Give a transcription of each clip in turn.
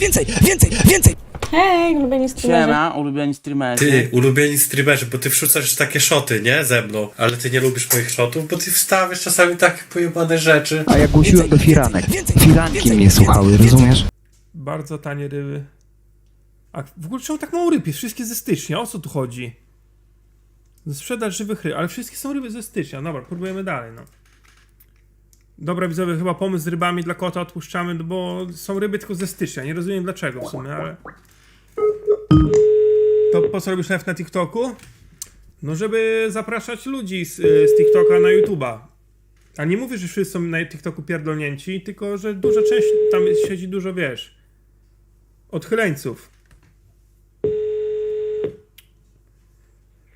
więcej, więcej, więcej! Hej, ulubieni streamerzy. Siema, ulubieni streamerzy. Ty, ulubieni streamerzy, bo ty wrzucasz takie szoty, nie? Ze mną. Ale ty nie lubisz moich szotów, bo ty wstawiasz czasami takie pojebane rzeczy. A ja głosiłem do firanek. więcej, Firanki mnie słuchały, rozumiesz? Bardzo tanie ryby. A w ogóle czemu tak mało ryb jest? Wszystkie ze stycznia, o co tu chodzi? Sprzedaż żywych ryb, ale wszystkie są ryby ze stycznia. Dobra, próbujemy dalej, no. Dobra, widzowie, chyba pomysł z rybami dla kota odpuszczamy, no bo są ryby tylko ze stycznia. Nie rozumiem dlaczego w sumie, ale... To po co robisz live na TikToku? No, żeby zapraszać ludzi z, z TikToka na YouTube'a. A nie mówię, że wszyscy są na TikToku pierdolnięci, tylko że duża część, tam siedzi dużo, wiesz, odchyleńców.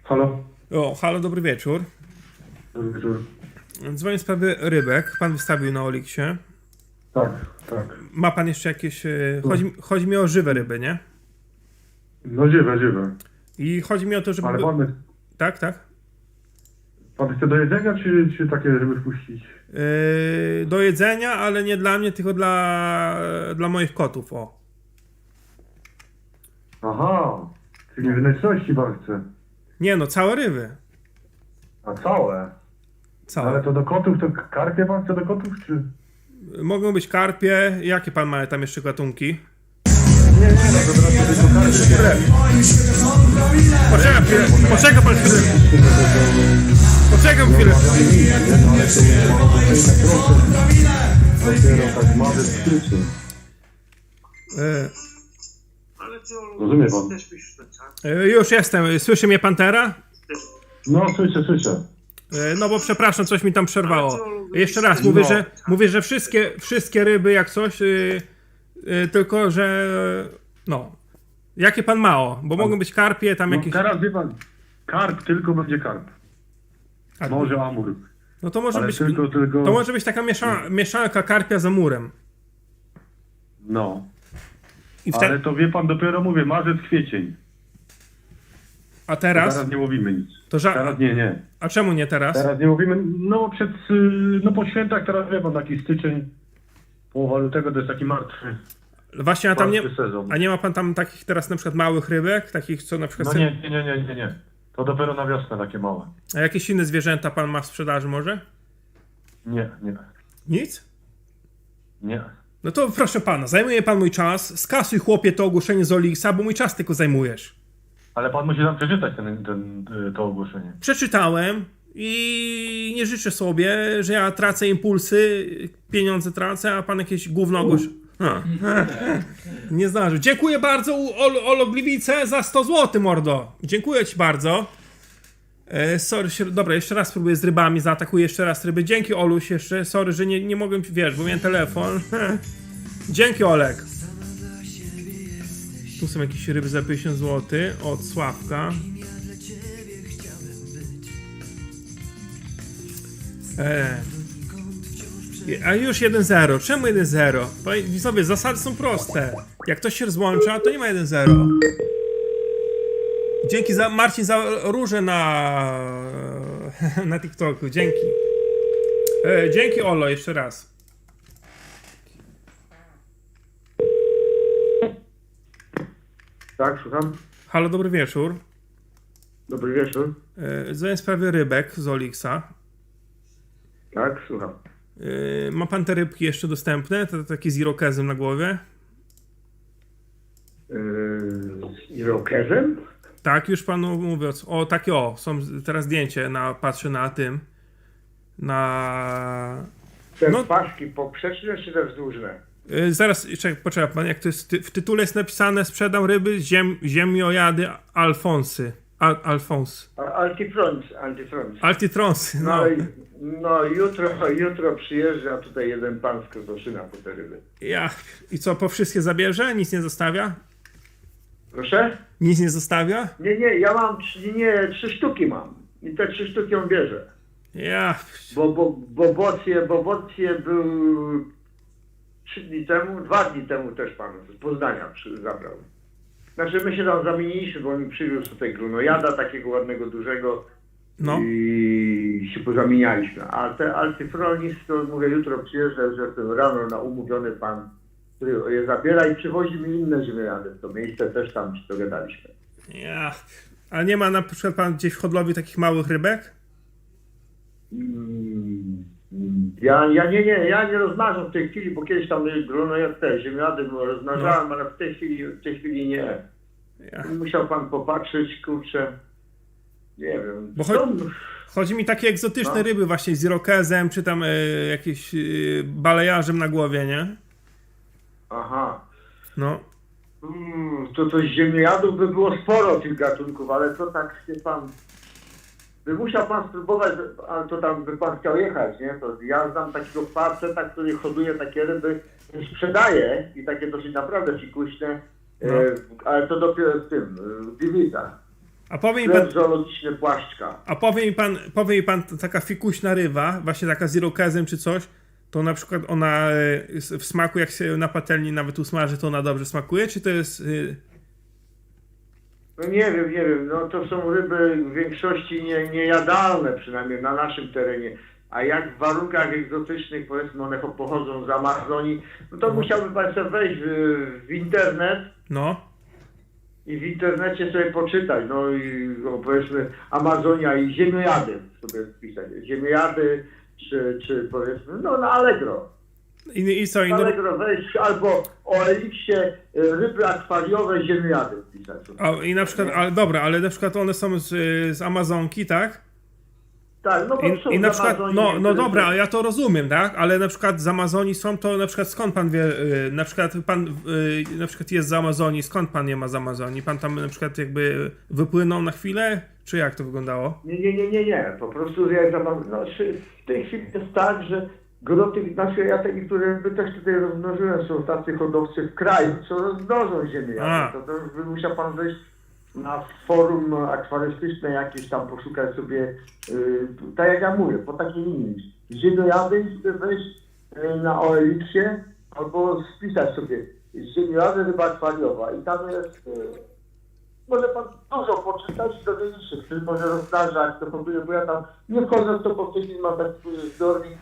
Halo? O, halo, dobry wieczór. Dobry wieczór. Dzwonię w sprawie rybek. Pan wystawił na Oliksie. Tak, tak. Ma pan jeszcze jakieś... e, Chodzi, chodzi mi o żywe ryby, nie? No żywe, żywe. I chodzi mi o to, żeby... Ale pan, Tak, tak. pan chce do jedzenia, czy, czy takie, żeby wpuścić? Yy, do jedzenia, ale nie dla mnie, tylko dla, dla moich kotów, o. Aha, czyli wnętrzności pan chce. Nie no, całe ryby. A całe? Całe. Ale to do kotów, to karpie pan chce do kotów, czy? Mogą być karpie. Jakie pan ma tam jeszcze gatunki? Nie, nie, no to teraz tylko karpie. Poczekaj chwilę, poczekaj pan chwilę. Poczekam chwilę. Dopiero tak mały. E, Rozumie pan? e, już jestem. Słyszy mnie pan teraz? No, słyszę, słyszę. E, No bo przepraszam, coś mi tam przerwało. Jeszcze raz, mówię, No. że, mówię, że wszystkie, wszystkie ryby jak coś, y, y, tylko że no. Jakie pan mało? Bo mogą być karpie, tam No, jakieś... teraz wie pan, karp tylko będzie karp. A, Może amur. No to może być... tylko, tylko... To może być taka miesza, mieszanka karpia z amurem. No. I wtedy, Ale to wie pan, dopiero mówię, marzec, kwiecień. A teraz? Teraz nie mówimy nic. To ża- Teraz nie, nie. A czemu nie teraz? Teraz nie mówimy, no przed, y, no po świętach teraz wie pan, taki styczeń, połowa lutego to jest taki martwy, Właśnie, a tam nie... sezon. A nie ma pan tam takich teraz na przykład małych rybek? Takich, co na przykład... No nie, nie, nie, nie, nie, nie. To dopiero na wiosnę takie małe. A jakieś inne zwierzęta pan ma w sprzedaży może? Nie, nie, Nic? nie. No to proszę pana, zajmuje pan mój czas. Skasuj chłopie to ogłoszenie z Olixa, bo mój czas tylko zajmujesz. Ale pan musi nam przeczytać ten, ten, y, to ogłoszenie. Przeczytałem i nie życzę sobie, że ja tracę impulsy, pieniądze tracę, a pan jakieś gówno ogłosz... A. Nie zdążył. Dziękuję bardzo Ol Ologliwice za 100 zł, mordo. Dziękuję ci bardzo. E, sorry, dobra, jeszcze raz spróbuję z rybami, zaatakuję jeszcze raz ryby. Dzięki Oluś jeszcze, sorry, że nie, nie mogłem, wiesz, bo miałem telefon. Dzięki Olek. Tu są jakieś ryby za 50 zł od Sławka. E. A już 1-0. Czemu 1-0? Panie- Widzowie, zasady są proste. Jak ktoś się rozłącza, to nie ma 1-0. Dzięki za Marcin za róże na na TikToku. Dzięki. E, dzięki Olo jeszcze raz. Tak, słucham? Halo, dobry wieczór. Dobry wieczór. E, Zająłem sprawę rybek z Olixa. Tak, słucham. E, ma pan te rybki jeszcze dostępne? Te, takie z irokezem na głowie? Yy, z irokezem? Tak, już panu mówię. O, takie o, są teraz zdjęcie, na, patrzę na tym. Na... Te No. paski poprzeczne czy te wzdłużne? Y, zaraz, czekaj, poczekaj pan, jak to jest, ty- w tytule jest napisane sprzedam ryby ziem, ziemiojady Alfonsy. Al, Alfons. A- Antifront, antifront. Altitronsy, no. No, no jutro, jutro przyjeżdża tutaj jeden pan z Krotoszyna po te ryby. Ja, i co, po wszystkie zabierze? Nic nie zostawia? Proszę? Nic nie zostawia? Nie, nie, ja mam, trzy- nie, trzy sztuki mam. I te trzy sztuki on bierze. Ja, Bo, bo, bo bocje, bo bocje był trzy dni temu, dwa dni temu też pan z Poznania przy, zabrał. Znaczy my się tam zamieniliśmy, bo on mi przywiózł tutaj grunojada takiego ładnego, dużego. no. I się pozamienialiśmy. A te Altyfronis, to mówię, jutro przyjeżdża, że ten rano na umówiony pan który je zabiera i przywozi mi inne ziemniady w to miejsce, też tam się dogadaliśmy. Ja. A nie ma na przykład pan gdzieś w hodlowie takich małych rybek? Mm, Ja, ja nie, nie, ja nie rozmnażam w tej chwili, bo kiedyś tam grono jak te ziemniady rozmnażałem, ale w tej chwili, w tej chwili nie. Ja. Musiał pan popatrzeć, kurczę. Nie wiem. Bo Są- cho- Chodzi mi takie egzotyczne No. ryby właśnie z irokezem, czy tam e, jakieś e, balejarzem na głowie, nie? Aha. No. Mm, to to ziemniadów by było sporo tych gatunków, ale to tak się pan... By musiał pan spróbować, ale to tam by pan chciał jechać, nie? To ja znam takiego faceta, który hoduje takie ryby sprzedaje i takie dosyć naprawdę fikuśne, No. e, ale to dopiero w tym, e, w Divisa. A powie mi pan, zoologiczny Płaszczka. a powie mi pan, powie mi pan taka fikuśna ryba, właśnie taka z irokezem czy coś, to na przykład ona e, w smaku, jak się na patelni nawet usmaży, to ona dobrze smakuje, czy to jest... No nie wiem, nie wiem, no to są ryby w większości nie, niejadalne, przynajmniej na naszym terenie. A jak w warunkach egzotycznych, powiedzmy, one pochodzą z Amazonii, no to musiałby pan sobie wejść w, w internet No, i w internecie sobie poczytać, no i no, powiedzmy Amazonia i ziemojady sobie wpisać. Ziemojady, czy, czy powiedzmy, no na Allegro. I, i co, i no, wejść albo o Eliksie y, ryby akwariowe, sobie. a, i na przykład, ale dobra, ale na przykład one są z, z Amazonki, tak? Tak, no bo I, I na przykład, no, no dobra, ja to rozumiem, tak? Ale na przykład z Amazonii są, to na przykład skąd pan wie, y, na przykład pan y, na przykład jest z Amazonii, skąd pan nie ma z Amazonii? Pan tam na przykład jakby wypłynął na chwilę, czy jak to wyglądało? Nie, nie, nie, nie, nie. Po prostu jak za mam, no, w tej chwili jest tak, że gro tych, znaczy ja te niektóre by też tutaj rozmnożyłem, są tacy hodowcy w kraju, co rozmnożą ziemię. A. To, to by musiał pan wejść na forum akwarystyczne jakieś tam, poszukać sobie, yy, tak jak ja mówię, po takiej linii. Ziemiojady wejść yy, na OLX-ie albo spisać sobie ziemiojady ryba akwariowa i tam jest... Yy, może pan dużo poczytać i dowiedzieć się, czy może rozdarza, jak to hoduje, bo ja tam nie wchodzę w to, bo w tej chwili mam taki zbiornik,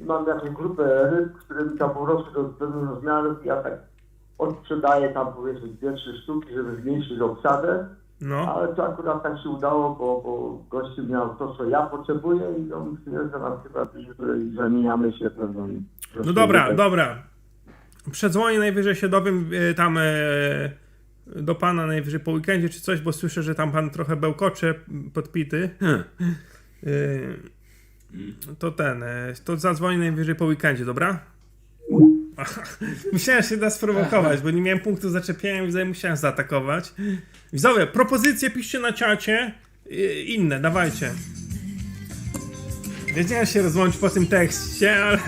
mam jakąś grupę ryb, które mi tam urosły do pewnych rozmiarów i ja tak odsprzedaję tam powiedzmy dwie, trzy sztuki, żeby zmniejszyć obsadę, No, ale to akurat tak się udało, bo, bo gościu miał to, co ja potrzebuję i on przyjeżdża nam chyba i zamieniamy się pewną... no dobra, dobra. Przedzwonię najwyżej się dowiem y, tam y, do pana najwyżej po weekendzie czy coś, bo słyszę, że tam pan trochę bełkocze podpity. Y, to ten, y, to zadzwonię najwyżej po weekendzie, dobra? Musiałem się da sprowokować, bo nie miałem punktu zaczepienia i musiałem zaatakować. Widzowie, propozycje piszcie na czacie. Inne, dawajcie. Wiedziałem się rozłączyć po tym tekście, ale